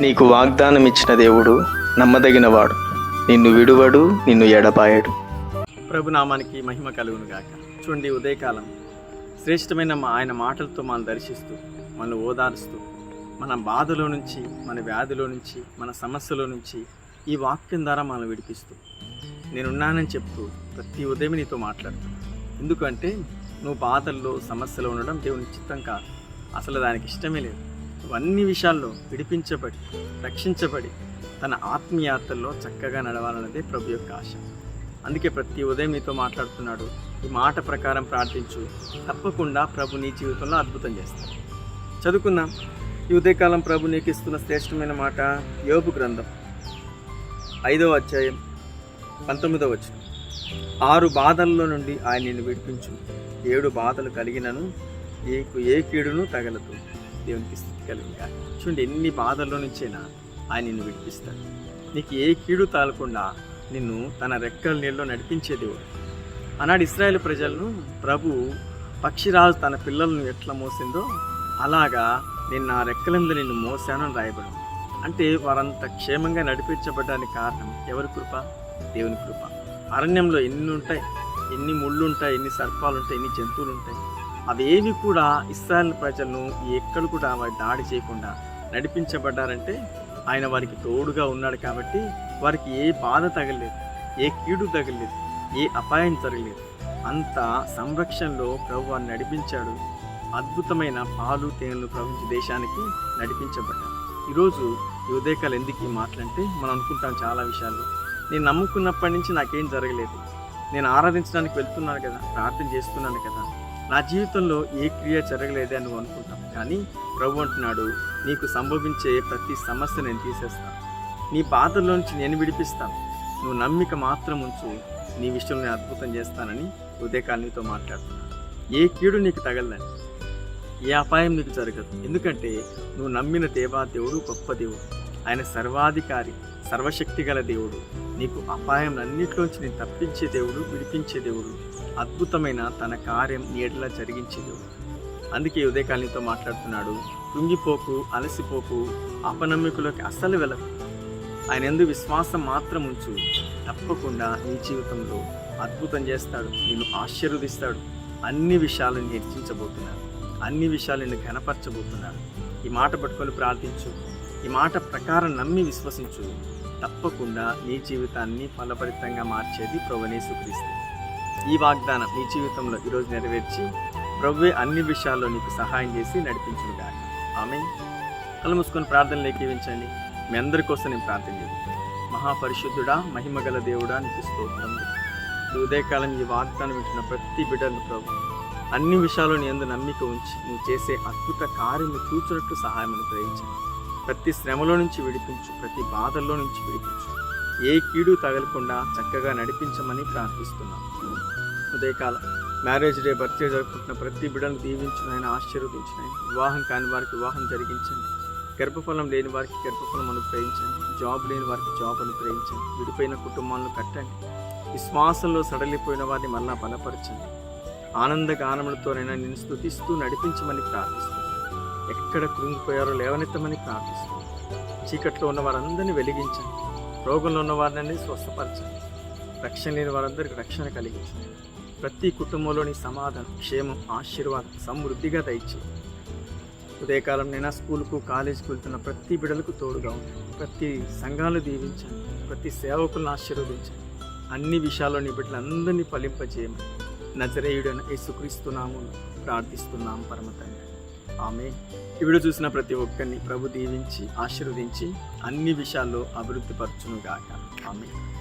నీకు వాగ్దానం ఇచ్చిన దేవుడు నమ్మదగినవాడు. నిన్ను విడువడు నిన్ను ఎడపాయడు ప్రభు నామానికి మహిమ కలుగును గాక చూడండి ఉదయకాలం. శ్రేష్టమైన మా ఆయన మాటలతో మనం దర్శిస్తూ మనల్ని ఓదారుస్తూ మన బాధలో నుంచి మన వ్యాధిలో నుంచి మన సమస్యలో నుంచి ఈ వాక్యం ద్వారా మనం విడిపిస్తూ నేనున్నానని చెప్తూ ప్రతి ఉదయం నీతో మాట్లాడుతూ. ఎందుకంటే నువ్వు బాధల్లో సమస్యలో ఉండడం దేవుని చిత్తం కాదు. అసలు దానికి ఇష్టమే లేదు. అన్ని విషయాల్లో విడిపించబడి రక్షించబడి తన ఆత్మీయాతల్లో చక్కగా నడవాలన్నదే ప్రభు యొక్క ఆశ. అందుకే ప్రతి ఉదయం మీతో మాట్లాడుతున్నాడు. ఈ మాట ప్రకారం ప్రార్థించు. తప్పకుండా ప్రభు నీ జీవితంలో అద్భుతం చేస్తాడు. చదువుకుందాం. ఈ ఉదయకాలం ప్రభు నీకు ఇస్తున్న శ్రేష్టమైన మాట యోగు గ్రంథం. ఐదవ అధ్యాయం పంతొమ్మిదవ వచ్చిన ఆరు బాధల్లో నుండి ఆయన నిన్ను విడిపించు ఏడు బాధలు కలిగినను. ఏకు ఏ కీడును తగలదు. దేవునికి స్థితి కలిగిన చూడండి ఎన్ని బాధల్లో నుంచైనా ఆయన నిన్ను విడిపిస్తాడు. నీకు ఏ కీడు తాలకుండా నిన్ను తన రెక్కల నీళ్ళలో నడిపించే దేవుడు. ఆనాడు ఇస్రాయేల్ ప్రజలను ప్రభు పక్షిరాజు తన పిల్లలను ఎట్లా మోసిందో అలాగా నేను నా రెక్కల మీద నిన్ను మోసాను రాయబడి అంటే వారంత క్షేమంగా నడిపించబడడానికి కారణం ఎవరి కృప? దేవుని కృప. అరణ్యంలో ఎన్ని ఉంటాయి? ఎన్ని ముళ్ళు ఉంటాయి ఎన్ని సర్పాలు ఉంటాయి ఎన్ని జంతువులు ఉంటాయి అవేవి కూడా ఇస్రాయల్ ప్రజలను ఎక్కడ కూడా వారి దాడి చేయకుండా నడిపించబడ్డారంటే ఆయన వారికి తోడుగా ఉన్నాడు కాబట్టి వారికి ఏ బాధ తగలేదు ఏ కీడు తగలేదు ఏ అపాయం జరగలేదు. అంత సంరక్షణలో ప్రభు వారిని నడిపించాడు. అద్భుతమైన పాలు తేనెలు ప్రపంచ దేశానికి నడిపించబడ్డాడు ఈరోజు ఈ ఉదయకాలు ఎందుకు ఈ మాటలంటే మనం అనుకుంటాం చాలా విషయాలు. నేను నమ్ముకున్నప్పటి నుంచి నాకేం జరగలేదు. నేను ఆరాధించడానికి వెళ్తున్నాను కదా ప్రార్థన చేస్తున్నాను కదా. నా జీవితంలో ఏ క్రియ జరగలేదే అని నువ్వు అనుకుంటాం కానీ ప్రభు అంటున్నాడు నీకు సంభవించే ప్రతి సమస్య నేను తీసేస్తాను. నీ బాధల్లోంచి నేను విడిపిస్తాను. నువ్వు నమ్మిక మాత్రం ఉంచు నీ విషయంలో నేను అద్భుతం చేస్తానని ఉదయకాలం నీతో మాట్లాడుతున్నాను. ఏ కీడు నీకు తగలని ఏ అపాయం నీకు జరగదు. ఎందుకంటే నువ్వు నమ్మిన దేవా దేవుడు గొప్ప దేవుడు. ఆయన సర్వాధికారి సర్వశక్తి గల దేవుడు. నీకు అపాయం అన్నిట్లోంచి నేను తప్పించే దేవుడు విడిపించే దేవుడు. అద్భుతమైన తన కార్యం నీడలా జరిగించదు. అందుకే ఉదయకాలనితో మాట్లాడుతున్నాడు. కృంగిపోకు అలసిపోకు అపనమ్మికులకి అస్సలు వెళ్ళకు. ఆయన ఎందు విశ్వాసం మాత్రం ఉంచు. తప్పకుండా నీ జీవితంలో అద్భుతం చేస్తాడు. నేను ఆశీర్వదిస్తాడు. అన్ని విషయాలను హెచ్చించబోతున్నాడు అన్ని విషయాలు నేను ఘనపరచబోతున్నాడు. ఈ మాట పట్టుకొని ప్రార్థించు. ఈ మాట ప్రకారం నమ్మి విశ్వసించు. తప్పకుండా నీ జీవితాన్ని ఫలభరితంగా మార్చేది ప్రభునేసు క్రీస్తు ఈ వాగ్దానం నీ జీవితంలో ఈరోజు నెరవేర్చి ప్రభువే అన్ని విషయాల్లో నీకు సహాయం చేసి నడిపించునుగా ఆమె కళ్ళు మూసుకొని ప్రార్థనలు ఏకీవించండి మీ అందరి కోసం నేను ప్రార్థన చేస్తాను మహాపరిశుద్ధుడా మహిమగల దేవుడా నీకు స్తోత్రం. ఉదయకాలం ఈ వాగ్దానం వింటున్న ప్రతి బిడ్డను ప్రభు అన్ని విషయాల్లో నీ ఎందు నమ్మిక ఉంచి నువ్వు చేసే అద్భుత కార్యము చూచినట్టు సహాయం అనుగ్రహించండి ప్రతి శ్రమలో నుంచి విడిపించు ప్రతి బాధల్లో నుంచి విడిపించు. ఏ కీడు తగలకుండా చక్కగా నడిపించమని ప్రార్థిస్తున్నాం. ఉదయకాలం మ్యారేజ్ డే బర్త్డే జరుపుకుంటున్న ప్రతి బిడ్డను దీవించిన ఆయన ఆశీర్వదించిన ఆయన వివాహం కాని వారికి వివాహం జరిగించండి. గర్భఫలం లేని వారికి గర్భఫలం అనుగ్రహించండి. జాబ్ లేని వారికి జాబ్ అనుగ్రహించండి. విడిపోయిన కుటుంబాలను కట్టండి. విశ్వాసంలో సడలిపోయిన వారిని మళ్ళా బలపరచండి. ఆనంద గానములతోనైనా నేను స్థుతిస్తూ నడిపించమని ప్రార్థిస్తున్నాను ఎక్కడ కృంగిపోయారో లేవనెత్తమని ప్రార్థిస్తున్నాను చీకట్లో ఉన్న వారందరినీ వెలిగించండి. రోగంలో ఉన్న వారిని స్వస్థపరచండి. రక్షణ లేని వారందరికీ రక్షణ కలిగించండి. ప్రతి కుటుంబంలోని సమాధానం క్షేమం ఆశీర్వాదం సమృద్ధిగా దయచేయి ఉదయకాలం నేను స్కూల్కు కాలేజీకి వెళ్తున్న ప్రతి బిడ్డలకు తోడుగా ఉంటుంది ప్రతి సంఘాలు దీవించండి. ప్రతి సేవకులను ఆశీర్వదించండి. అన్ని విషయాల్లో నీ బిడ్డలందరినీ ఫలింపజేయమని నజరేయుడైన యేసుక్రీస్తున్నాము ప్రార్థిస్తున్నాం పరమ తండ్రి. ఆమె. ఇవిడు చూసిన ప్రతి ఒక్కరిని ప్రభు దీవించి ఆశీర్వదించి అన్ని విషయాల్లో అభివృద్ధి పరచునుగాక. ఆమె